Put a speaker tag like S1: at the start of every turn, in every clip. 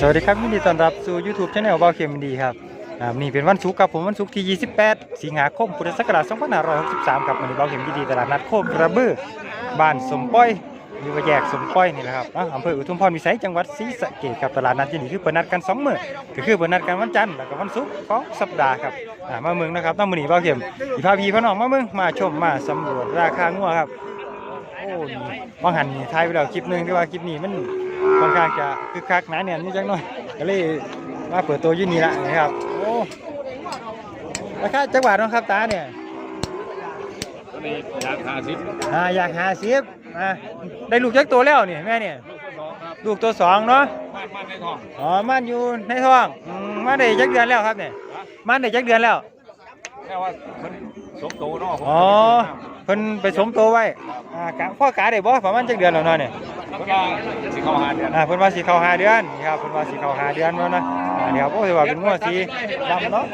S1: สวัสดีครับยินดีต้อนรับสู่ YouTube Channel เบาเข็มดีครับอ่านี่เป็นวันศุกร์ครับผมวันศุกร์ที่ 28 สิงหาคมพุทธศักราช2563ครับวันนี้เบาเข็มดีตลาดนัดโคกระบือบ้านสมป้อยหรือว่แยกสมป้อยนี่แหละครับอ่าอำเภออุทุมพรวิสัยจังหวัดศรีสะเกษครับตลาดนัดที่นี่คือเปิดนัดกันสองมื้อก็คือเปิดนัดกันวันจันทร์แล้วก็วันศุกร์ของสัปดาห์ครับอ่ามาเมืองนะครับต้องมื้อนี้เบาเข็มสิพาพีพาน้องมาเมืองมาชมมาสำรวจราคางัวครับโอ้นี่บางหันนี่ถ่ายไปแล้วคลิปหนึงที่ว่าคลิปนี้มัน ค่อนข้างจะคึกคักหนาแน่นนิดจังหน่อยก็เลยมาเปิดตัวอยี่นี่ละนะครับโอ้ราคาจังหวัดนาะครับตาเนี่ย
S2: ตัวนี้อยากหาสิบ
S1: อ่าอยากหาสิบอ่าได้ลูกจักตัวแล้วเนี่ยแม่เนี่ย
S2: ลูกตัวสองครับ
S1: ลูกตัวสองเนาะ
S2: บ้านบ้านในท้อง
S1: อ๋อมันอยู่ในท้องอืมมันได้จักเดือนแล้วครับเนี่ยมันได้จักเดือนแล้ว
S2: แค่ว่ามันสมโตเนาะผม
S1: อ๋อเพิ่นไปสมตัวไว้อ่ากะพ่อกาได้บ่ประมาณจักเดือนแล้วเนาะเนี่ย
S2: มันก็สิเข้าหาเดือน
S1: อ่าเพิ่นว่าสิเข้าห้าเดือนนี่ครับเพิ่นว่าสิเข้าห้าเดือนแล้วนะอ่าเดี๋ยวโอ้ถือว่าเป็นงัวสีดำเนาะ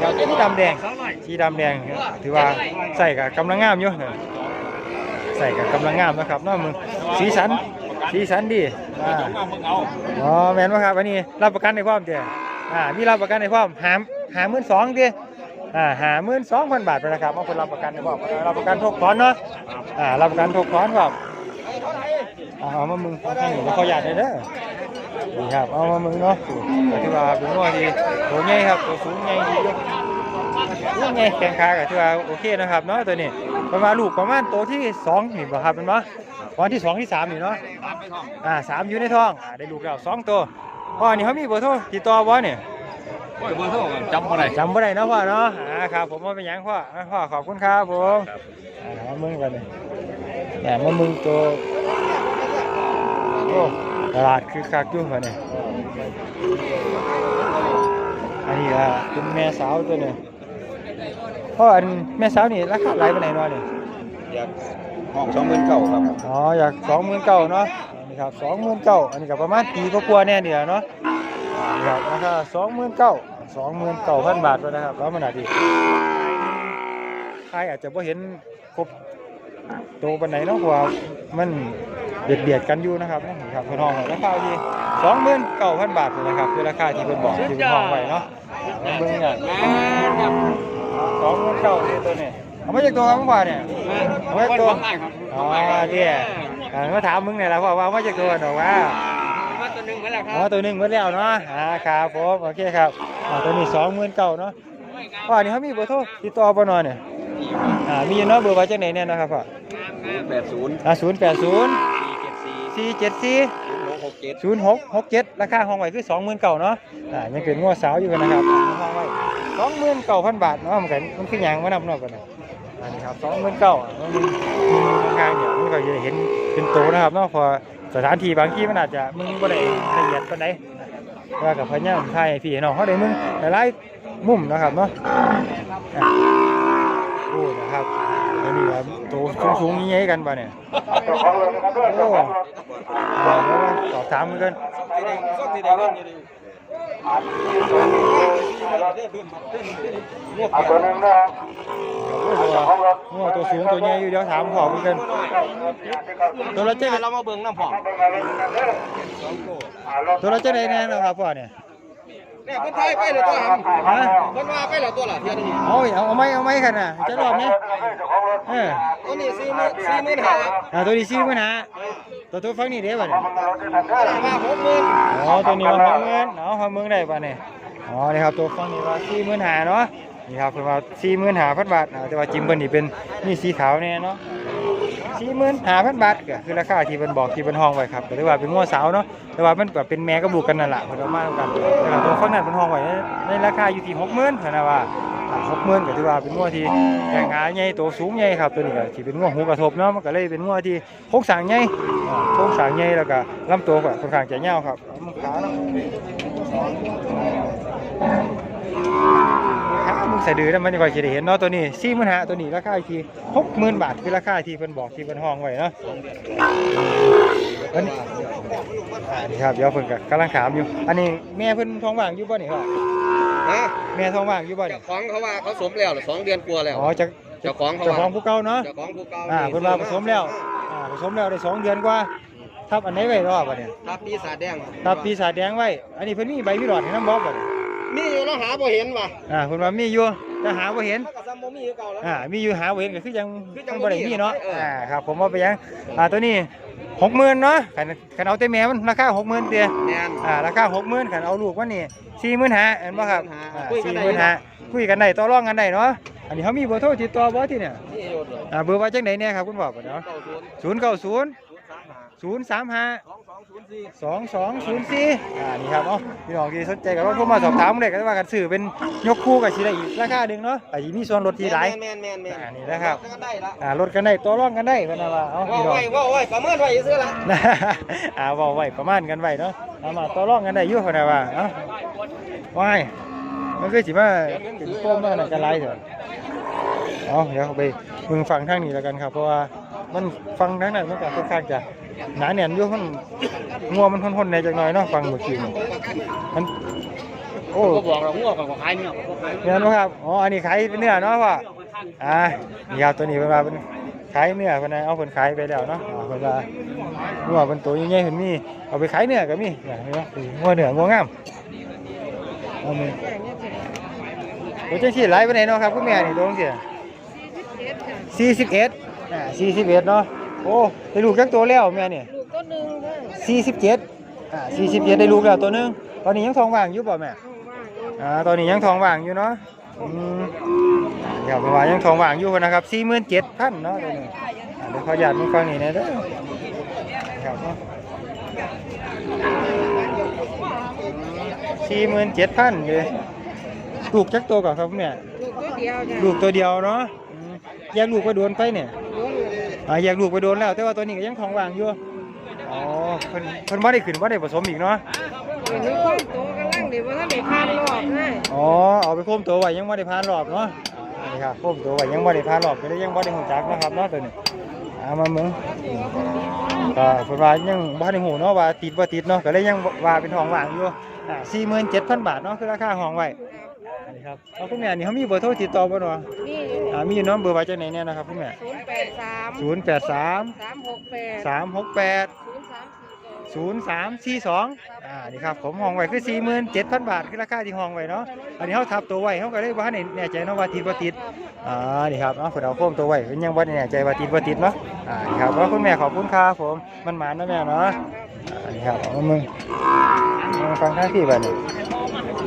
S1: เราสีดำแดงสีดำแดงถือว่าใส่กับกำลังงามอยู่ใส่กับกำลังงามนะครับเนาะมึงสีสันสีสันดีอ่า
S2: จงเอามึงเอา
S1: อ๋อแม่นบ่ครับอันนี้รับประกันในความเด้ออ่ามีรับประกันในความหามหาหมื่นสองเด้อ อ่าหาหมื่นสองพันบาทไปนะครับเอาคนรับประกันในความรับประกันทุกถอนเนาะอ่ารับประกันทุกถอนครับเอาเอามามึงเอาข้างนี้แล้วเขาอยากได้เด้อนี่ครับเอามามึงเนาะก็ถือว่าเป็นงัวที่ตัวใหญ่ครับตัวสูงใหญ่ดีอยู่สูงใหญ่แข็งขาก็ถือว่าโอเคนะครับเนาะตัวนี้ประมาณลูกประมาณตัวที่สองนี่บ่ครับเป็นบ่วันที่สองที่สามนี่เนาะ
S2: บ้านในท้อง
S1: อ่าสามอยู่ในท้องได้ลูกแล้วสองตัวพ่อนี่เขามีเบอร์โทรติดต่อบ่เนี่ย
S2: โอ้ยเบอร์โทรกันจำบ่ได้
S1: จำบ่ได้เนาะพ่อเนาะอ่าครับผมว่าเป็นหยังพ่ออ่าพ่อขอบคุณครับผม
S2: ครับ
S1: อ่ามามึงกันเลยแหมมามึงตัวโอ้ตลาดคือคักอยู่มาเนี่ยอันนี้อะเป็นแม่สาวตัวเนี่ยเพราะอันแม่สาวนี่ราคาหลายปานไหนเนาะเนี่ย
S2: อยากห้องสองหมื่นเก้าครับ
S1: อ๋ออยากสองหมื่นเก้าเนาะอันนี้ครับสองหมื่นเก้าอันนี้ก็ประมาณปีก็กลัวาๆแน่เดียวเนาะนี่ครับราคาสองหมื่นเก้า สองหมื่นเก้าพันบาทแล้วนะครับแล้วมันอาจจะใครอาจจะไ่เห็นครบโตปันไหนเนาะเพราะว่ามันเบียดเบียดกันอยู่นะครับนี่ครับเพิ่นห้องไว้ราคาที่สองหมื่นเก้าพันบาทเลยนะครับคือราคาที่เพิ่นบอกที่เพิ่นห้องไว้เนาะเบิ่งเนี่ยสองหมื่นเก้านี่ตัวนี้เอามาจากตัวครับมึงว่าเนี่ยเอามาจากตัวอ๋อเนี่ยอ่ามาถามมึงเนี่ยแหละว่าว่าเอามาจากตัวเนาะว่า
S2: มา ตัวหนึ่งมาแล้วค
S1: อ๋
S2: รั
S1: อบตัวหนึงหมดแล้วเนาะอ่าครับผมโอเคครับอ่าตัวนี้สองหมื่นเก้าเนาะพ่อนี่เขามีเบอร์โทรติดต่อบ่เนาะเนี่ยอ่ามีอยู่เนาะเบอร์ว่าจังไหนเนี่ยนะครับพ่อ
S2: แปดศูนย์
S1: อ่าศูนย์แปดศูนย์
S2: สี่เจ็ดสี่
S1: สี่เจ็ดสี่
S2: ศูนย์หกหกเจ็ด
S1: ศูนย์หกหกเจ็ดราคาห้องไว้คือสองหมื่นเก่าเนาะอ่ายังเป็นงัวสาวอยู่นะครับห้องไว้สองหมื่นเก่าพันบาทเนาะมันกันมันคือหยังมานำเนอกกันนะอันนี้ครับสองหมื่นเก่ามันมีมีงานเนี่ยมันก็จะเห็นเป็นโตนะครับเนาะพอ สถานที่บางที่มันอาจจะมึงบ่ได้ละเอียดปานใดแต่ว่ากับพญามไทยพี่น้องเขาได้มึงหลายๆมุมนะครับเนาะโอ้นะครับอันนี้ครับโตสูงๆใหญ่ๆกันป่ะเนี่ยโอ้อ่าเดี๋ยวมาสอบถามกัน
S3: ตัวนึ่งนะ
S1: งัวตัวสูงตัวใหญ่อยู่เดี๋ยวถามขอกันตัวละเจ๊
S2: เรามาเบิ่งน้ำผอม
S1: ตัวละเจ๊ไหนแน่นะครับพ่อเนี่ย
S2: เนี่ยคนไทยไปเลยตัวห
S1: ฮะำ
S2: คนว่าไปแล้วตัวละเทียนี้
S1: เอาอีกเอาเอาไหมเอาไหมกันน่ะจะรอบนี้เออ
S2: ตัวนี้สี่หมื่นสี่หมื่นห้า
S1: อ่าตัวนี้ซื้อมานะตัวตัวฟังนี่เด้ป่ะเนี่ย
S2: มาหกหมื่น
S1: อ๋อตัวนี้มาหกหมื่นเอาหกหมื่นได้ป่ะเนี่ยอ๋อนี่ครับตัวฟังนี่ว่าสี่หมื่นห้าเนาะ นี่ครับเพิ่นว่าสี่หมื่นห้าพันบาทแต่ว่าจิมเพิ่นนี่เป็นนี่สีขาวแน่เนาะสี่หมื่นห้าพันบาทก็คือราคาที่เพิ่นบอกที่เพิ่นห้องไว้ครับก็เรียกว่าเป็นงัวสาวเนาะแต่ว่ามันก็เป็นแม่กับลูกกันนั่นแหละเพิ่นเอามากันแต่ว่าตัวฝั่งนั้นเพิ่นห้องไว้ในราคาอยู่ที่หกหมื่นเพิ่นนะว่าหกหมื่นก็ถือว่าเป็นงัวที่แข็งขาใหญ่ตัวสูงใหญ่ครับตัวนี้ก็ที่เป็นงัวหูกระทบเนาะมันก็เลยเป็นงัวที่โครงสางใหญ่โครงสางใหญ่แล้วก็ลำตัวก็ค่อนข้างจะยาวครับมันขาเนาะ ขามึงสะดือแล้วมันจะค่อยสิได้เห็นเนาะตัวนี้สี่หมื่นห้าตัวนี้ราคาอีกทีหกหมื่นบาทคือราคาที่เพิ่นบอกที่เพิ่นห้องไว้เนาะอันนี้อ่านี่ครับเดี๋ยวเพิ่นก็กำลังถามอยู่ อันนี้แม่เพิ่นท้องว่างอยู่บ่นี่ครับ
S2: ฮะ
S1: แม่ท้องว่างอยู่บ่นี่
S2: เจ้าของเขาว่าเขาสมแล้วเหรอสองเดือนกลัวาแล้ว
S1: อ๋อจะ
S2: เจ้าของเขา
S1: เจ้า
S2: ว่า
S1: ของผู้เก่าเนาะ
S2: เจ้าของผู้เก่า
S1: อ่าเพิ่นว่าผสมแล้วอ่าผสมแล้วได้สองเดือนกว่าทับอันไหนไว้รอบบ่เนี่ย
S2: ครับปีศาจแดง
S1: ทับปีศาจแดงไว้ อันนี้เพิ่นมีใบมีหลอดให้น้ำบ่บ่เนี่ย
S2: มีอยู่แล้วหาบ่เห็นว่ะ
S1: อ่าเพิ่นว่ามีอยู่แต่หาบ่เห็น
S2: มันก็ซ้ำบ่มีคือเก่าแล้ว
S1: อ่ามีอยู่หาบ่เห็นก็คือยัง
S2: คือจั
S1: ยัง
S2: ง
S1: บ่ได้
S2: บ่มี
S1: มีเนาะ
S2: เอออ่
S1: อ่าครับผมว่าไปยังอ่าตัวนี้60,000เนาะคันคันเอาแต่แม่มันราคา60,000เตี้ย
S2: แม่น
S1: อ่าราคา60,000คันเอาลูกมันนี่45,000เห็นบ่ครับอ่า
S2: คุยกันได้อยู่เนาะ
S1: 45,000คุยกันได้ต่อรองกันได้เนาะอันนี้เขามีเบอร์โทรติดต่อบ่ที่เนี่ย
S2: นี่อยู่เด้อ
S1: อ่าเบอร์ว่าจังไดเนี่ยครับคุณพ่อบ่เนาะ
S2: เก้าศูนย์
S1: 090
S2: ศูนย์ สามห้า
S1: 035
S2: สองสองศูนย์สี่
S1: 2204อ่านี่ครับเนาะพี่น้องที่สนใจก็ลองโทรมาสอบถามได้ก็ว่ากันซื้อเป็นยกคู่ก็สิได้อีกราคาหนึงเนาะอาจสิมีส่วนลดที่หลาย
S2: แม่นแม่นแม่น
S1: อ่านี่นะครับ
S2: ก็ได้ละ
S1: อ่าลดกันได้ต่อรองกันได้เพิ่นน่ะว่าเอ้า
S2: ว่า
S1: พี่น้อง
S2: ไว้ว่าไว้ประเมินไว้ซื้อละ
S1: นะอ่าเว้าไว้ประมาณกันไว้เนาะเอามาต่อรองกันได้อยู่เพิ่นน่ะว่าเอ้าว้ายมันคือสิมาเป็นโฟมมานั่นกันหลายเถอะเอาเดี๋ยวไปมึงฟังทางนี้แล้วกันครับเพราะว่ามันฟังทางนั้นมันก็ค่อนข้างจะ หนาแน่นอยู่มันงัวมันห่นๆในจักหน่อยเนาะฟังเมื่อกี้นี่มันโอ้
S2: ก็บอกเราง่วงกับขายเนื้อก็ขาย
S1: เนื้อเนาะครับอ๋ออันนี้ขายเป็นเนื้อเนาะพ่ออ่านี่ครับตัวนี้เป็นว่าเป็นขายเนื้อเพิ่นน่ะเอาเพิ่นขายไปแล้วเนาะอ่าเพิ่นว่างัวเพิ่นตัวใหญ่ๆเพิ่นมีเอาไปขายเนื้อก็มีเนี่ยเห็นบ่งัวเนื้องัวงามเอามือโอ้จังซี่หลายปานใดเนาะครับคุณแม่นี่ตัวจังซี่41อ่า41เนาะ โอ้ได้ลูกจักตัวแล้วแม่นี่
S3: ลูกก็หนึ่งเด้อ
S1: 47อ่า47ได้ลูกแล้วตัวหนึงตอนนี้ยังท้องว่างอยู่บ่แม่
S3: ห้องว่างเอง
S1: อ่าตอนนี้ยังทองว่างอยู่เนาะอืมเดี๋ยวเพราะว่ายังทองว่างอยู่นะครับสี่หมื่นเจ็ดพันเนาะตัวนี้อ่าเดี๋ยวขอหยาดมึงฟังนี่นะเด้อครับเนาะสี่หมื่นเจ็ดพันเลยลูกจักตัวก่อนครับเนี่ย
S3: ลูกตัวเดียวจ้ะ
S1: ลูกตัวเดียวเนาะอืมแยกลูกไปโดนไปเนี่ย
S3: ลูกเลย
S1: อ่าแยกลูกไปโดนแล้ว แต่ว่าตัวนี้ก็ยังทองว่างอยู่อ๋อเพิ่นเพิ่นบ่ได้ขึ้นบ่ได้ผสมอีกเนาะ
S3: เดี๋ยวนี้คนโตกำลังเดี๋ยวว่าถ้าได้พานรอบให้
S1: อ๋อเอาไปโค้มตัวไว้ยังไม่ได้ผ่านรอบเนาะนี่ครับโค้มตัวไว้ยังไม่ได้ผ่านรอบก็เลยยังไม่ได้หูจักนะครับเนาะตัวนี้เอามาเมืองก็เพิ่นว่ายังบ่ได้หูเนาะว่าติดบ่ติดเนาะก็เลยยังว่าเป็นทองว่างอยู่อ่า47,000 บาทเนาะคือราคาห้องไว้ นี่ครับเอาคุณแม่นี่เขามีเบอร์โทรติดต่อบ่เนาะ
S3: นี่
S1: อ่ามีอยู่เนาะเบอร์ไว้จังไหนเนี่ยนะครับคุณแม่
S3: ศูนย์แปดสาม
S1: 083
S3: สามหกแปด
S1: 368
S3: ศูนย์สามสี่สอง
S1: 0342อ่า นี่ครับ ผมห้องไว้คือ 47,000 บาท คือราคาที่ห้องไว้เนาะ อันนี้เฮาทับตัวไว้เฮาก็เลยบ่ทันได้แน่ใจเนาะว่าติดบ่ติด อ่า นี่ครับ เอาเพิ่นเอาโค้มตัวไว้เพิ่นยังบ่ได้แน่ใจว่าติดบ่ติดเนาะ อ่า นี่ครับว่าคุณแม่ขอบคุณครับผม มันหมานนะแม่เนาะ อ่า นี่ครับเอามามึงมาฟังทางที่บัดนี้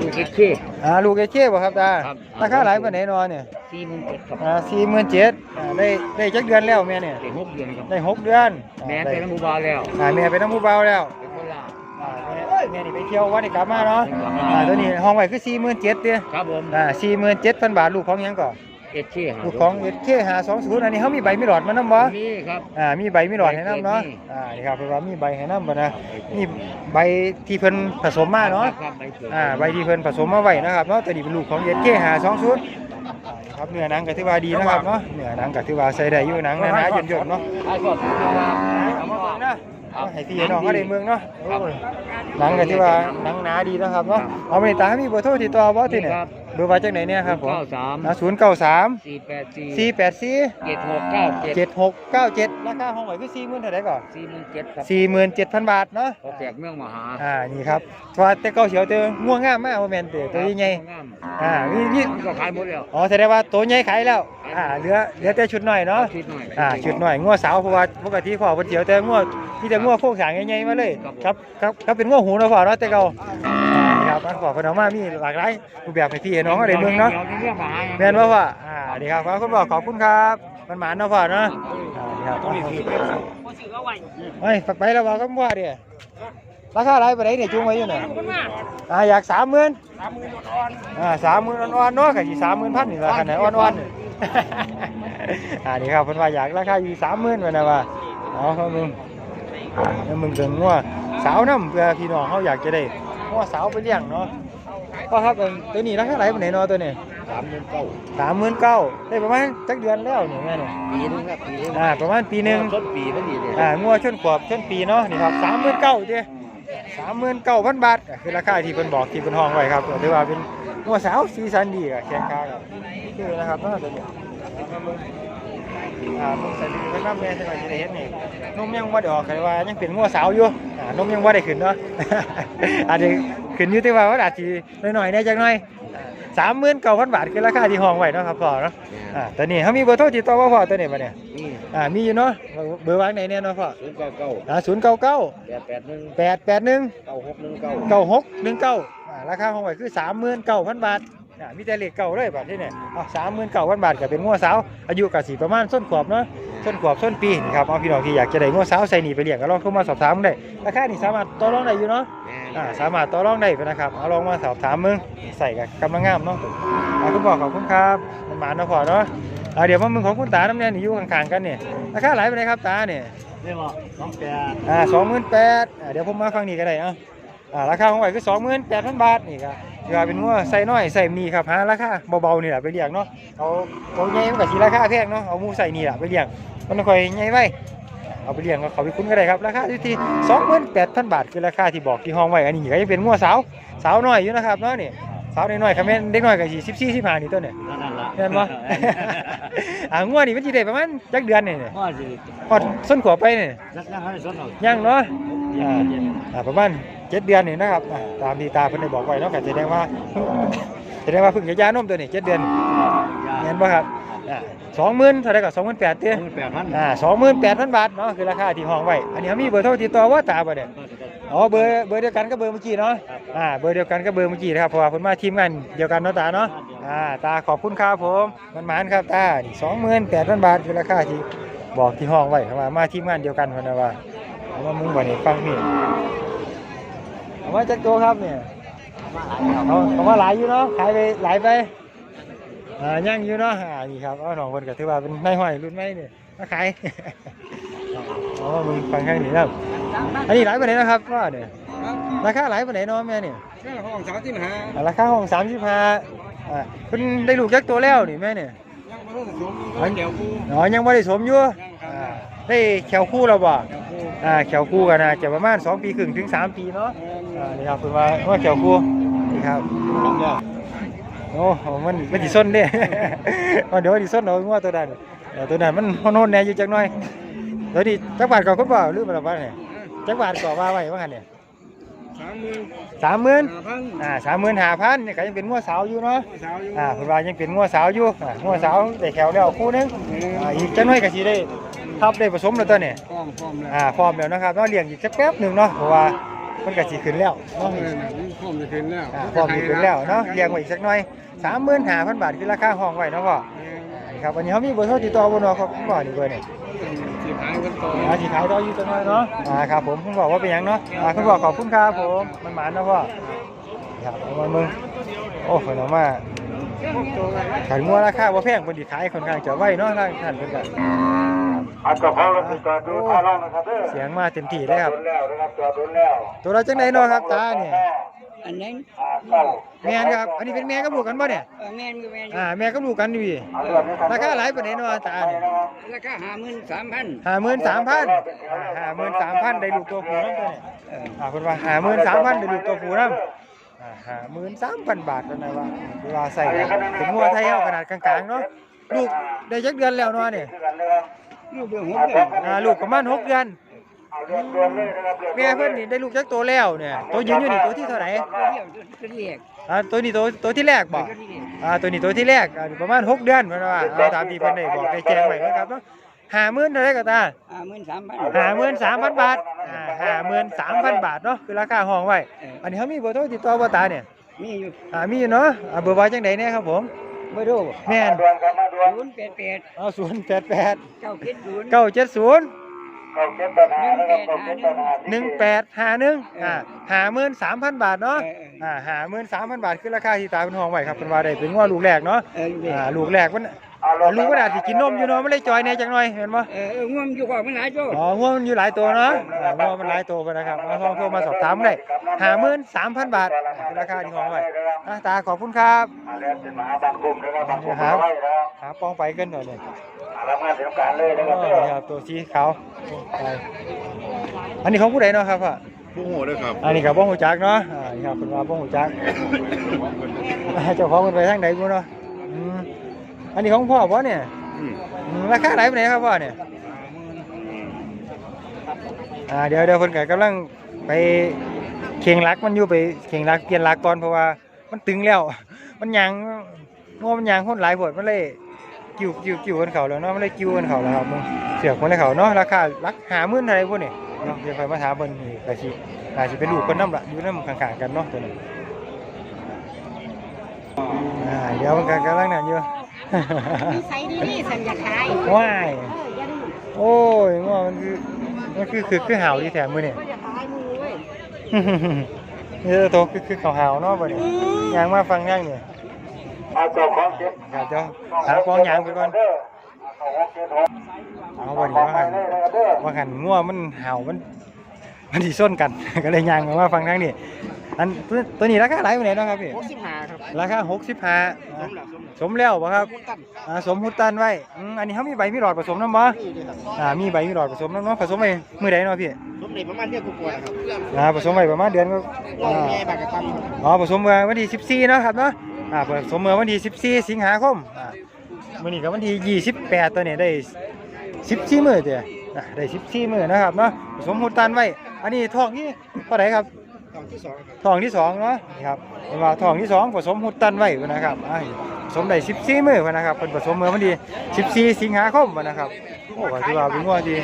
S2: ดูคิดเค
S1: อ่าลูกเอเคบ่ครับตา
S2: ครับ
S1: ราคาหลายปานไหนเนาะเนี่ย
S2: สี่หมื่นเจ็ดครับ
S1: อ่า47,000อ่าได้ได้จักเดือนแล้วแม่เนี่ย
S2: เด็กหกเดือนครับ
S1: ได้หกเดือนอ่า
S2: แม่
S1: ได้
S2: เป็นน้ำมูบาแล้ว
S1: อ่าแม่เป็นน้ำผู้เบาแล้ว
S2: เป็นคนลาว
S1: อ่าแม่แม่นี่ไปเที่ยววัดนี่กลับมาเนาะอ่าตัวนี้ห้องไว้คือ47,000เด้อ
S2: ครับผม
S1: อ่า47,000บาทลูกของหยังก่อน
S2: เอ็ดเช่
S1: ลูกของ SK 520อันนี้เขามีใบมีหลอดมานำบ่
S2: นี่ครับ
S1: อ่ามีใบมีหลอดให้น้ำเนาะ
S2: มี
S1: อ่านี่ครับเพราะว่ามีใบให้น้ำบ่นะมีใบที่เพิ่นผสมมาเนาะ
S2: ครับใบเกิด
S1: อ่าใบที่เพิ่นผสมมาไว้นะครับเนาะตัวนี้เป็นลูกของ SK 520ครับเนื้อหนังก็ถือว่าดีนะครับเนาะเนื้อหนังก็ถือว่าใส่ได้อยู่หนังหนาๆหย่นๆเนาะ
S2: ไอ้ก็ถือว่า
S1: ให้พี่ให้น้องก็ได้เมืองเนาะโอ้ยหนังก็ถือว่าหนังหนาดีนะครับเนาะเอาไปตามีเบอร์โทรติดต่อบ่ที่เนี่ยเบอร์ว่าจังไหนเนี่ยครับผม
S2: เก้าสาม
S1: อ่า093
S2: สี่แปดสี่
S1: 484
S2: เจ็ดหกเก้าเจ็ด
S1: เจ็ดหกเก้าเจ็ดราคาห้องไหวคือสี่หมื่นเท่าไหร่ก่อน
S2: สี่หมื่นเจ็ดครับ
S1: สี่หมื่นเจ็ดพันบาทเนาะ
S2: พอแจกเมืองมหา
S1: อ่า นี่ครับเพราะว่าแต่เก้าเฉียวเจอง่วงง่ามมากโมเมนต์ตัวตัวใหญ่
S2: งาม
S1: อ่ามีมี
S2: มันก็ขายหมดแล้ว
S1: อ๋อแสดงว่าตัวใหญ่ขายแล้ว อ่าเหลือเหลือแต่ชุดหน่อยเนาะ
S2: คิดหน่อย
S1: อ่าชุดหน่อยง่วงสาวเพราะว่าปกติพ่อเพิ่นเจียวแต่ง่วงที่แต่ง่วงโค้งสางใหญ่ๆมาเลยครับครับครับเป็นง่วงหูเนาะพ่อเนาะแต่เก่าอ่านี่ครับอันพ่อเพิ่นเอามามีหลากหลายรูปแบบให้พี่ให้น้องก็ได้เบิ่งเนาะ
S2: ดี๋ยวเรื่องมหา
S1: แม่นบ่พ่ออ่าดีครับขอบคุณพ่อขอบคุณครับมันหมานเนาะพ่อเนาะอ่าดีครับ
S2: ต้องมีคือ
S1: เฮ้ยฝักไปแล้วบอกก็ว่าดิราคาอะไรไปไหนเนี่ยจุงไว้อยู่เนี่ยอ่าอยากสามหมื่นอ่าสามหมื่นอ่อนๆเนาะกับยี่สามหมื่นพันนี่ละขนาดอ่อนๆ อ่านี่ครับเพิ่นว่าอยากราคาอยู่สามหมื่นไปนะว่าเอาเขามึงแล้วมึงถึงว่าสาวน้ำเพื่อพี่น้องเขาอยากจะได้ว่าสาวไปเลี้ยงเนาะก็ครับเอิ่มตัวนี้ราคาไหนไปไหนเนาะตัวนี้
S2: สามหมื่นเก้า
S1: สามหมื่นเก้าได้ประมาณจักเดือนแล้วเนี่ยแม่เนี่ย
S2: ปีนึงครับปีนึง
S1: อ่าประมาณปีหนึ่ง
S2: ต้นปีพอดีเลย
S1: อ่างัวชนขวบชนปีเนาะนี่ครับสามหมื่นเก้าเจ้สามหมื่นเก้าพันบาทก็คือราคาที่เพิ่นบอกที่เพิ่นห้องไว้ครับก็ถือว่าเป็น งัวสาวสีสันดีกับแข็งขากับคือนะครับเนาะตัวนี้อ่ามึงใส่ดีเป็นน้ำแม่ใช่ไหมจะได้เห็นนี่นมยังว่าได้ออกกันว่ายังเป็นงัวสาวอยู่อ่านมยังว่าได้ขึ้นเนาะอาจจะขึ้นอยู่ที่ว่าว่าอาจจะน้อยๆแน่จังหน่อยสามหมื่นเก้าพันบาทคือราคาที่ห้องไว้เนาะครับพ่อเนาะอ่าตอนนี้เขามีเบอร์โทรติดต่อว่าพ่อตัวนี้ปะเนี่ย
S2: นี่
S1: อ่ามีอยู่เนาะเบอร์วางไหนเนี่ยเนาะพ่อ
S2: ศูนย์เก้าเก้า
S1: อ่าศูนย์เก้าเก้า
S2: แปดแปดหนึ่ง
S1: แปดแปดหนึ่ง
S2: เก้าหกหนึ่งเก้า
S1: เก้าหกหนึ่งเก้า ราคาห้องไว้คือสามหมื่นเก้าพันบาทอ่ามีแต่เลขเก่าเลยบาทที่เนี่ยเอาสามหมื่นเก้าพันบาทก็เป็นงัวสาว อายุกับสีประมาณส้นขวบเนาะส้นขวบส้นปีนี่ครับเอาพี่น้องที่อยากจะได้งัวสาวใส่หนีไปเลี้ยงก็ลองเข้ามาสอบถามได้ราคานี่สามารถต่อรองได้อยู่เนาะ
S2: แม่
S1: อ่าสามารถต่อรองได้นะครับเอาลองมาสอบถามมึงใส่กับกำลังงามเนาะอ่าคุณบอกขอบคุณครับมันหมาเนาะพอเนาะอ่าเดี๋ยวมามึงของคุณตาน้ำเนี่ยนี่อยู่ข้างๆกันเนี่ยราคาหลายไปเลยครับตาเนี่ย
S2: เรียกว่าสองแปด
S1: อ่าสองหมื่นแปดอ่าเดี๋ยวผมมาฟังนี่ก็ได้เอะ อ่าราคาของไหวคือสองหมื่นแปดพันบาทนี่ครับถือว่าเป็นงัวใส่น้อยใส่มีครับหาราคาเบาๆนี่แหละไปเลี้ยงเนาะเอาเอาใหญ่มันก็สีราคาแพงเนาะเอาหมูใส่นี่แหละไปเลี้ยงมันค่อยใหญ่ไว้เอาไปเลี้ยงก็เขาไปคุ้นก็ได้ครับราคาอยู่ที่สองหมื่นแปดพันบาทคือราคาที่บอกที่ห้องไว้อันนี้ก็ยังเป็นงัวสาวสาวน้อยอยู่นะครับเนาะนี่สาวน้อยๆคอมเมนต์เด็กน้อยก็สี่สิบสี่สิบห้านี่ตัวเนี่ย
S2: นั่นละ
S1: เห็นบ่อ่างัวนี่มันสิได้ประมาณจักเดือนนี่เนี่ย
S2: พ่อสิ
S1: ฮอดส้นขวบไปนี่
S2: รักนั่งให้สนเอา
S1: ยังเนาะ
S2: เย็นเย็น
S1: อ่าประมาณเจ็ดเดือนนี่นะครับอ่าตามที่ตาเพิ่นได้บอกไว้เนาะก็แสดงว่า แสดงว่าเพิ่งจะยานมตัวนี้เจ็ดเดือนเห็นบ่ครับอ่าสองหมื่นเท่าไหร่ก็สองหมื่นแปดเตี้ย
S2: แปดพัน
S1: อ่าสองหมื่นแปดพันบาทเนาะคือราคาที่ห้องไว้อันนี้เขามีเบอร์โทรติดต่อว่าตาบ่เนี่ยอ๋อเบอร์เบอร์เดียวกันก็เบอร์เมื่อกี้เนาะอ่าเบอร์เดียวกันก็เบอร์เมื่อกี้นะครับเพราะว่าเพิ่นมาทีมงานเดียวกันเนาะตาเนาะอ่าตาขอบคุณครับผมมันหมานครับตานี่สองหมื่นแปดพันบาทคือราคาที่บอกที่ห้องไว้ครับว่ามาทีมงานเดียวกันเพิ่นนะว่าเอามามึงบ่นี่ฟังนี่เอา มาจากตัวครับเนี่ยเอาเอามาหลายอยู่เนาะขายไปหลายไปอ่ายังอยู่เนาะอ่านี่ครับเอาหนองคนก็ถือว่าเป็นนายห้อยรุ่นใหม่เนี่ยมาขายอ๋อมึงฟังข้างนี้แล้วอันนี้หลายปานไหนนะครับว่าเนี่ยราคาหลายปานไหนเนาะแม่เนี่ย
S3: แค่ห้องสาวที่หา
S1: อ่าราคาห้องสามสิบห้าอ่าเพิ่นได้ลูกจักตัวแล้วนี่แม่เนี่ย
S3: ยังไม่รู้สมยังเดี๋ยวกู
S1: อ๋อยังไม่ได้สมอยู่อ่าได้แขวคู่แล้วบ่
S3: เดี๋ยวกู
S1: อ่าแขวคู่กันนะจะประมาณ2ปีครึ่งถึง3ปีเนาะ อ่านี่ครับคุณว่าว่าแขวคู่นี่ครับโอ้โหมันมันสิส้นเด้ เอาเดี๋ยวมันสิส้นเอางัวตัวนั้นเออตัวนั้นมันโหนๆแหน่อยู่จักหน่อยเดี๋ยวนี้จักบาทก่อนคุณบ่ลืมไปแล้วว่าเนี่ยจักบาทก่อนว่าไว้ว่าหั่นเนี่ย
S3: สามหมื่น
S1: 30,000
S3: ห้าพัน
S1: อ่า35,000นี่ก็ยังเป็นงัวสาวอยู่เนาะ
S3: สาวอยู่
S1: อ่าคุณว่ายังเป็นงัวสาวอยู่อ่างัวสาวได้แขวแล้วคู่หนึงอ่าอีกจักหน่อยก็สิได้ทับได้ผสมแล้วตัวนี้
S3: พร้อมพร้อมเลย
S1: อ่าพร้อมแล้วนะครับเนาะเลี้ยงอีกสักแป๊บหนึงเนาะเพราะว่า มันก็สิขึ้นแล้ว
S3: พร้อ
S1: เนาะ
S3: มเลยนะพร้อมจะขึ้นแล้ว
S1: อ่าพร้อมสิขึ้นแล้วเนาะเลี้ยงไว้อีกสักหน่อย35,000บาทคือราคาห้องไว้เนาะพ่อนี่ครับวันนี้เขามีเบอร์โทรติดต่อบนนอครับผมบอกนี่เบอร์นี่
S3: สิบหายกันโต
S1: อ่าสีขายต่ออยู่ตัวน้อยเนาะอ่าครับผมคุณบอกว่าเป็นหยังเนาะอ่าคุณบอกขอบคุณครับผมมันหมานเนาะพ่อครับเอามามึงโอ้เพิ่นเอามาขายงัวราคาว่าแพงเพิ่นสิขายค่อนข้างจะไว้เนาะทางท่านเพิ่นก็
S4: อัดกระเพราแล้วติดต่อดูท่าล่องนะครับเด้อ
S1: เสียงมาเต็มที่เลยครับ
S4: โดนแล้วนะครับจอดโดนแล้ว
S1: ตัวเราจังไดเนาะครับตาเนี่ย
S3: อันนี้
S4: อ่าเข้า
S1: แม่นครับ อันนี้เป็นแม่กับลูกกันบ่เนี่ย
S3: เออแม่นก็แม่น
S1: อ่าแม่กับลูกกันอยู่พี่
S4: เอาเรื่องนี้ครับ
S1: ราคาหลายปานใดเนาะตาเนี่ย
S3: ราคาห้าหมื่นสามพัน
S1: 53,000อ่า53,000ได้ลูกตัวผู้นำตัวเนี่ยอ่าเพิ่นว่า53,000ได้ลูกตัวผู้นำอ่าหมื่นสามพันบาทแล้วนะว่าเวลาใส่เป็นงัวไทยเอาขนาดกลางๆเนาะลูกได้จักเดือนแล้วเนาะเนี่ย
S3: ลูกเบื้องหกเดือน
S1: อ่าลูกประมาณหกเดือน
S4: เอาเรื่องด่วนเลยนะครับเรื่อง
S1: แม่เพิ่นนี่ได้ลูกจักตัวแล้วเนี่ยตัวยืนอยู่นี่ตัวที่เท่าไหร่
S3: ตัวเดียวตัวเรียก
S1: อ่าตัวนี้ตัวตัวที่แรกบ่
S3: ตัวเรียก
S1: อ่าตัวนี้ตัวที่แรกอ่าประมาณหกเดือนเพิ่นว่าเอาตามที่เพิ่นได้บอกได้แจ้งไว้นะครับเนาะห้าหมื่นเท่าไหร่ก็ตา
S3: ห้าหมื่นสามพัน
S1: ห้าหมื่นสามพันบาทอ่าห้าหมื่นสามพันบาทเนาะคือราคาห้องไว้ อันนี้เขามีเบอร์โทรติดต่อบ่ตาเนี่ย
S3: มีอยู่
S1: อ่ามีอยู่เนาะอ่าเบอร์ว่าจังไดเนี่ยครับผม
S3: เบอร์โทร
S1: แม่น
S4: ด่วนครับมาด่วน
S3: ศูนย์แปดแปด
S1: เอาศูนย์แปดแปด
S3: เก้าเจ็ดศูนย์
S1: เก้าเจ็ดศูนย์
S4: เข้าเก็บปัญหานะครับเข้าเก็บปัญหา
S1: หนึ่งแปดห้าหนึ่งอ่าห้าหมื่นสามพันบาทเนาะ
S3: เออเออ
S1: อ่าห้าหมื่นสามพันบาทคือราคาที่ตาเป็นห้องไว้ครับเป็นว่าได้เป็นว่าลูกแรกเนาะ
S3: เออลูกเรีย
S1: อ่ากลูกแรกมัน
S4: เอารถ
S1: ลูกมันอาจจะกินนมอยู่เนาะไม่ได้จอยแหน่จังหน่อยเห็นปะ
S3: เออเออง่วงอยู่ก่อนมันหลายโจ้
S1: อ๋อง่วงมันอยู่หลายตัวเนาะอ่าง่วงมันหลายตัวไปนะครับมาลองโทรมาสอบถามได้ห้าหมื่นสามพันบาทอ่าคือราคาที่ห้องไว้อะตาขอบคุณครับ
S4: อ่าแล้วเป็นมหาบางกลุ่มนะครับบางกลุ่มเอาไว้นะครับ
S1: หาปองไปกันหน่อยเลย
S4: อ่ารับงานเตรียมการเลยนะครับ
S1: โอ้
S4: เด้อ
S1: นี่ครับตัวสีขาวไปอันนี้ของผู้ใดเนาะครับพ่อ
S5: ผู้โหด้วยครับ
S1: อันนี้กับบ้องหูจักเนาะอ่านี่ครับเป็นว่าบ้องหูจักเจ้าของมันไปทางไหนกูเนาะ อืมอันนี้ของพ่อป่ะเนี่ย
S3: น
S1: อืมราคาไหนไปไหนใดครับพ่อเนี่ยอ่าเดี๋ยวเดี๋ยวคนไก่กำลังไปเคียงรักมันอยู่ไปเคียงรักเปลี่ยนรักก่อนเพราะว่ามันตึงแล้ว มันยางงอมันยางคนหลายปวดมันเลยกิ้วกิ้วกิ้วกันเขาแล้วเนาะมันเลยกิ้วกันเขาแล้วครับมึงเสือกคนเลยเขาเนาะราคารักหาหมื่นอะไรพวกนี้เนาะเดี๋ยวไปมาถามเบิ่งนี่กะสิกะสิเป็นลูกคนน้ำละอยู่น้ำข้างๆกันเนาะตัวนี้อ่าเดี๋ยวมันก็กำลังนั่นอยู่
S3: นิสัยดีนี่สัญญาขาย
S1: ว้าย
S3: เอออย่าดื้อ
S1: โอ้ยง้อมันคือมันคือคือคือหาวที่แถมมือเนี่ย
S3: ก็จะขายมือเว้ย
S1: นี่จะโตคือคือเขาหาวเนาะบ่เนี่ยยางมาฟังย่างเนี่ย
S4: อาเจ้าของเจ็บ
S1: อยากจะหาฟองยางไปก่อน
S4: เด้อเอาหกเจ็ดหก
S1: เอาบ่เนี่ยว่าหัน
S4: เลยนะครับเด้อ
S1: ว่าหันง้อมันหาวมันมันที่ส้นกัน ก็เลยยางมาฟังทางนี้ อันตัวตัวนี้ราคาหลายปานไหนเนาะครับพี่
S2: หกสิบห้าครับ
S1: ราคา65อะสมแล้วบ่ครับอ่าสมหุดตันไว้อืมอันนี้เขามีใบมีหลอดผสมน้ำบ่
S2: นี่เลยครับ
S1: อ่ามีใบมีหลอดผสมน้ำเนาะผสมไปมื้อใดเนาะพี่
S2: รถเด็กประมาณเที่ยงกว่าๆครับ
S1: อ่าผสมไปประมาณเดือนก็
S2: ว่า
S1: อ่า
S2: แม่บากกระตันครับ
S1: อ๋อผสมเมื่อวันที่14เนาะครับเนาะอ่าผสมเมื่อวันที่14 สิงหาคมอ่ามื้อนี้ก็วันที่28ตัวนี้ได้14มื้อเด้ออ่าได้14มื้อนะครับเนาะผสมหุดตันไว้ อันนี้ทองนี่เท่าไหร่ครับ
S2: ตอน ที่สองครับ
S1: ทองที่สองเนาะนี่ครับเห็นว่าทองที่สองผสมหุดตันไว้พุ่นนะครับอ่าผสมได้14มื้อพุ่นนะครับเพิ่นผสมเมื่อวันที่14 สิงหาคมพุ่นนะครับโอ้ก็ถือว่าเป็นงัวที่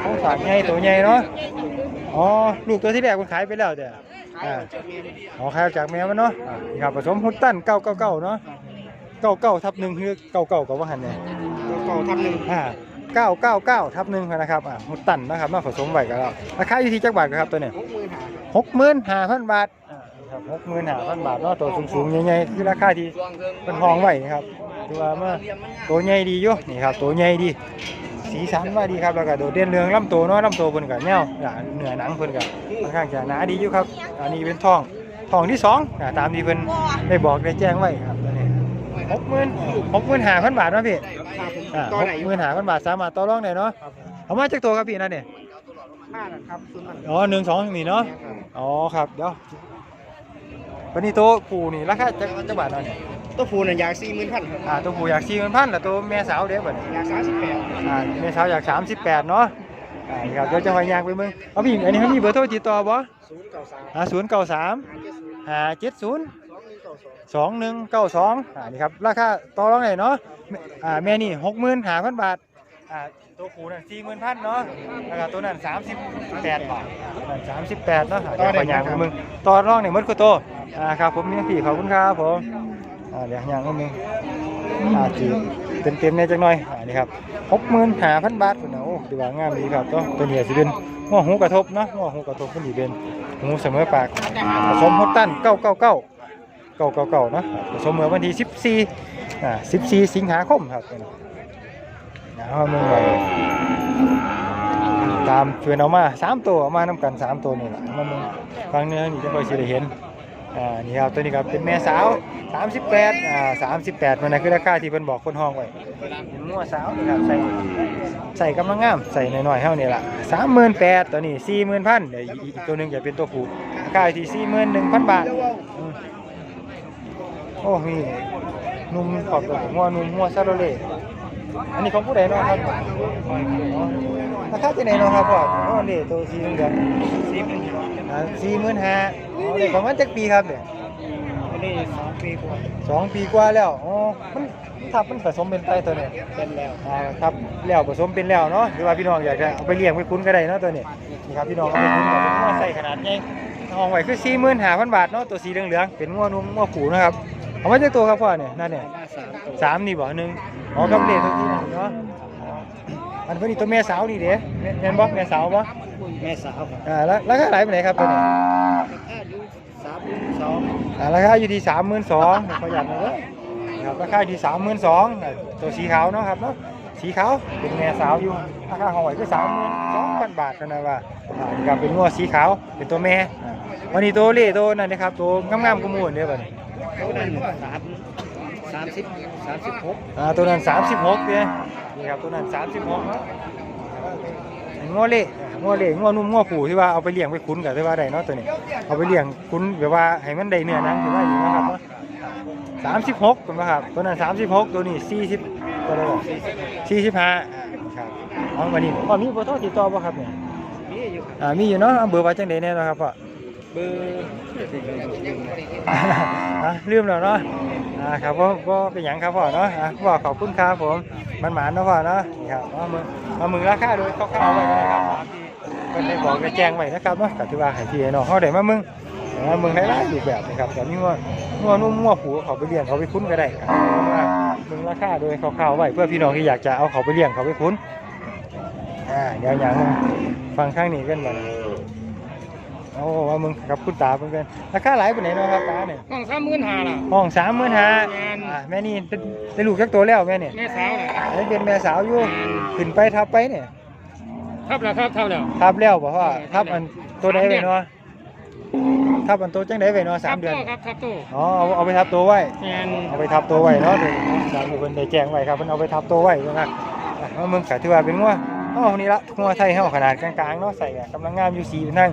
S1: โอ้ฝากใหญ่ตัวใหญ่เนาะอ๋อลูกตัวที่แรกเพิ่นขายไปแล้วเด้อ
S2: ขายออกจากเมีย
S1: อ๋อขายออกจากแมวมันเนาะอ่านี่ครับผสมฮุตตันเก้าเก้าเก้าเนาะเก้าเก้าทับหนึ่งคือเก้าเก้ากับว่าหันเนี่ย
S2: ตัวเก่าทำหนึ่ง
S1: อ่าเก้าเก้าเก้าทับหนึ่งนะครับอ่าฮุตตันนะครับมาผสมไว้กันแล้วราคาอยู่ที่จักบาทครับตัวเนี้
S2: หกหมื่นห้าครับ
S1: หกหมื่นห้าพันบาทอ่านี่ครับหกหมื่นห้าพันบาทเนาะตัวสูงๆใหญ่ๆคือราคาที่เป็นห้องไว้นะครับถือว่ามาตัวใหญ่ดีอยู่นี่ครับตัวใหญ่ดี สีสันว่าดีครับแล้วก็โดดเด่นเรืองลำตัวเนาะลำตัวเพิ่นก็แนวอ่าเนื้อหนังเพิ่นก็ค่อนข้างจะหนาดีอยู่ครับ อันนี้เป็นทองทองที่สองอ่าตามที่เพิ่นได้บอกได้แจ้งไว้ครับตัวนี้หกหมื่นหกหมื่นห้าพันบาทเนาะพี่
S2: ครับผม
S1: อ่า
S2: ต่อ
S1: หก
S2: ไหนอ
S1: ห
S2: ยู่
S1: มื่นห้าพันบาทสามารถต่อรองได้เนาะ
S2: ครับ
S1: เอามาจากตัวครับพี่นั่นเนี่ย
S2: ห้านะครับซุนมัน
S1: อ๋อหนึ่งสองนี่เนาะ อ๋อครับเดี๋ยววันนี้ตัวผู้นี่ราคาจะจะบาทเนาะเนี่ย
S2: ตัวฟูน่ะอยากสี่หมื่นพันครับ
S1: อ่าตัวผู้อยากสี่หมื่นพันแล้วตัวแม่สาวเด้อบัดนี้
S2: อยากสามสิบแปด
S1: อ่าแม่สาวอยากสามสิบแปดเนาะอ่านี่ครับเดี๋ยวจะไปยางไปมึงเอาพี่อันนี้เขามีเบอร์โทรติดต่อบ่
S2: ศูนย์เก้าสาม
S1: อ่าศูนย์เก้าสาม
S2: ห้าเจ็ดศูนย์
S1: ห้าเจ็ดศูนย์
S2: สองหนึ่งเก้าสอง
S1: สองหนึ่งเก้าสองอ่านี่ครับราคาต่อรองได้เนาะอ่าแม่นี่หกหมื่นห้าพันบาทอ่า ตัวผู้นั่นสี่หมื่นพันเนาะแล้วก็ตัวนั้นสามสิบแปดบาทสามสิบแปดเนาะอ่าเดี๋ยวไปยางไปมึงต่อรองเนี่ยมดคือโตอ่าครับผมนี่พี่ขอบคุณครับผมอ่าเดี๋ยวยางไปมึงอ่าจีเต็มเต็มๆเนี่ยจังหน่อยอ่านี่ครับหกหมื่นห้าพันบาทพุ่นนะโอ้ดีว่างามดีครับตัวตัวนี้สิเป็นหัวหูกระทบเนาะหัวหูกระทบพุ่นดีเป็นหูเสมอปากผสมฮอตตันเก้าเก้าเก้าเก่าเก่าเก่าๆเนาะผสมเมื่อวันที่ 14อ่า14 สิงหาคมครับ นะครับมึงไปตามชวนเอามาสามตัวเอามานำกันสามตัวนี่แหละมามึงฟังเนื้อนี่จะค่อยสิได้เห็นอ่านี่ครับตัวนี้ครับเป็นแม่สาว 38อ่า38 มันนะคือราคาที่เพิ่นบอกคนห้องไว้เป็นงัวสาวนี่ครับใส่ใส่กำลังงามใส่หน่อยๆเท่านี้ล่ะ38,000ตัวนี้40,000พันเดี๋ยวอีกตัวหนึงจะเป็นตัวผู้ราคาอยู่ที่41,000 บาทโอ้มีนุ่มขอบตัวหัวนุ่มหัวซาโรเล่ อันนี้ของผู้ใดเนาะครับอ๋อราคาจะไหนเนาะครับพ่อโอ้เล่ตัวสีเหลือง
S2: สี่หมื่นห้า
S1: ๆอ่าสี่หมื่นห้าอ๋อเด็กประมาณจักปีครับเนี่ย
S2: อันนี้สองปีกว่า
S1: สองปีกว่าแล้วอ๋อมันทับมันผสมเป็นไตตัวเนี่ย
S2: เป็นแล้ว
S1: อ่าครับแล้วผสมเป็นแล้วเนาะหรือว่าพี่น้องอยากจะเอาไปเลี้ยงไปคุ้นก็ได้เนาะตัวนี้นี่ครับพี่น้องเอาไปคุ้นกับเป็นงัวใส่ขนาดใหญ่ห้องไว้คือสี่หมื่นห้าพันบาทเนาะตัวสีเหลืองๆเป็นงัวนุ่มงัวผูนะครับ เอามาจากตัวครับพ่อเนี่ยนั่นเนี่ย
S2: มาสามตัว
S1: สามนี่บ่หนึ่งอ๋อกับเด็กตัวที่นั่นเนาะอันเพิ่นนี่ตัวแม่สาวนี่เด้แม่แม่นบ่แม่สาวบ่
S2: แม่สาวครับ
S1: อ่าแล้วแล้วก็หลายปานไหนครับตัวนี้
S2: ค่าอยู่สามหมื่นสอง
S1: อ่าราคาอยู่ที่32,000ประหยัดหน่อยเด้อครับราคาอยู่ที่32,000อ่าตัวสีขาวเนาะครับเนาะสีขาวเป็นแม่สาวอยู่ราคาของไว้คือ32,000บาทเท่านั้นว่าอ่านี่ครับเป็นงัวสีขาวเป็นตัวแม่อ่าวันนี้ตัวเล่ตัวนั่นนะครับตัวงามๆกว่าหมู่เด้อบัดนี้
S2: ตัวนั้นสามสามสิบสามสิบหก
S1: อ่าตัวนั้น36เด้นี่ครับตัวนั้น36เนาะงัวเละงัวเละงัวนุ่มงัวผูที่ว่าเอาไปเลี้ยงไปคุ้นกับที่ว่าได้เนาะตัวนี้ เอาไปเลี้ยงคุ้นแบบว่าให้มันได้เนื้อหนังถือว่าอยู่นะครับเนาะ36ถูกไหมครับตัวนั้น36ตัวนี้40ก็ได้บอกสี่สิบห้าครับเอาวันนี้พ่อมีเบอร์โทรติดต่อป่ะครับเนี่ย
S2: มีอยู่ครับ
S1: อ่ามีอยู่เนาะเอาเบอร์ไว้จังไดแน่เนาะครับพ่อ
S2: เบอร์
S1: ลืมแล้วเนาะอ่าครับพ่อพ่อเป็นหยังครับพ่อเนาะอะพ่อขอบคุณครับผมมันหมานเนาะพ่อเนาะครับเอามือเอามือราคาโดยคร่าวๆไว้ก็ได้ครับตามที่เพิ่นได้บอกได้แจ้งไว้นะครับเนาะก็ถือว่าให้พี่ให้น้องเฮาได้มามึงมามึงหลายๆรูปแบบนะครับแต่มีว่างัวนุ่มงัวผูเขาไปเลี้ยงเขาไปคุ้นก็ได้ครับมึงราคาโดยคร่าวๆไว้เพื่อพี่น้องที่อยากจะเอาเขาไปเลี้ยงเขาไปคุ้นอ่าเดี๋ยวอย่างฟังข้างนี้กันบ่นะ โอ้ว่ามึงกับคุณตาเพิ่นกันราคาหลายปานไหนเนาะครับตาเนี่ย
S2: ห้องสามหมื่นห้าล่ะ
S1: ห้องสามหมื่นห้า
S2: แม่น
S1: แม่นี่เป็นได้ลูกจักตัวแล้วแม่เนี่ย
S2: แม่สาวน่ะ
S1: อันนี้เป็นแม่สาวอยู่ขึ้นไปทับไปเนี่ย
S2: ทับแล้วครับทับแล้ว
S1: ทับแล้วบอกว่า
S2: เออ
S1: ทับอันตัวไหน
S2: สามเดื
S1: ไว้
S2: อน
S1: เนาะทับอันตัวจังไหนไว้เนาะสามเดือน
S2: ทับโต้ครับทับโต้
S1: อ๋อเอาเอาไปทับตัวไว้
S2: แม่น
S1: เอาไปทับตัวไว้เนาะเดี๋ยวสามเพิ่นได้แจ้งไว้ครับเพิ่นเอาไปทับตัวไว้นะอะเอามึงก็ถือว่าเป็นงัว อ๋อนี่ละงัวไทยเฮาขนาดกลางๆเนาะใส่อะกำลังงามอยู่สีนั่ง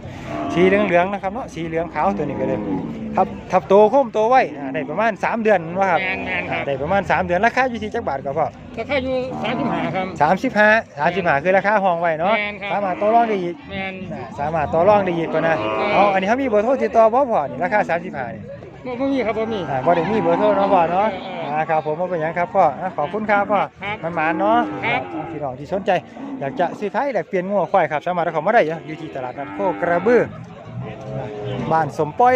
S1: สีเหลืองๆนะครับเนาะสีเหลืองขาวตัวนี้ก็เลยทับทับตัวโค้มตัวไว้อ่าได้ประมาณสามเดือนว่าครับ
S2: แม่นแม่นครับ
S1: ได้ประมาณ 3 เดือนราคาอยู่ที่จักบาทก็พอ
S2: ราคาอยู่สามสิบห้าครับ
S1: 35 35คือราคาห้องไว้เนาะ
S2: แม่นครับ
S1: สามารถต่อรองได้อีก
S2: แม่น
S1: อ่าสามารถต่อรองได้อีกกว่านะเอาอันนี้เขามีเบอร์โทรติดต่อบ่พอนี่ราคา35นี่
S2: บ่บ่มีครับบ่มี
S1: อ่าบ่ได้มีเบอร์โทรเนาะพ่อเนาะ
S2: เออเออ
S1: อ่า ครับผมบ่เป็นหยังครับพ่ออ่าขอบคุณครับพ่อมันมาเนาะ
S2: ครับ
S1: พี่น้องที่สนใจ อยากจะซื้อขายแลกเปลี่ยนงัวควายครับสามารถเอาเข้ามาได้อยู่ที่ตลาดนัดโคกระบือบ้านสมป้อย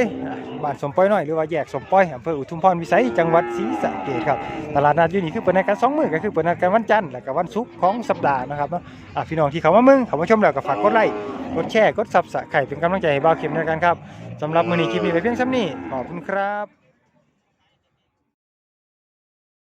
S1: บ้านสมป้อยน้อยหรือว่าแยกสมป้อยอำเภออุทุมพรวิสัยจังหวัดศรีสะเกษครับตลาดนัดอยู่นี่คือเปิดนัดกันสองมื้อก็คือเปิดนัดกันวันจันทร์และก็วันศุกร์ของสัปดาห์นะครับเนาะพี่น้องที่เขามามึงเขามาชมแล้วก็ฝากกดไลค์กดแชร์กดซับสไครต์เป็นกำลังใจให้บ่าวเข็มในการครับสำหรับมื้อนี้คลิปนี้ไปเพียงซ้ำนี้ขอบคุณครับ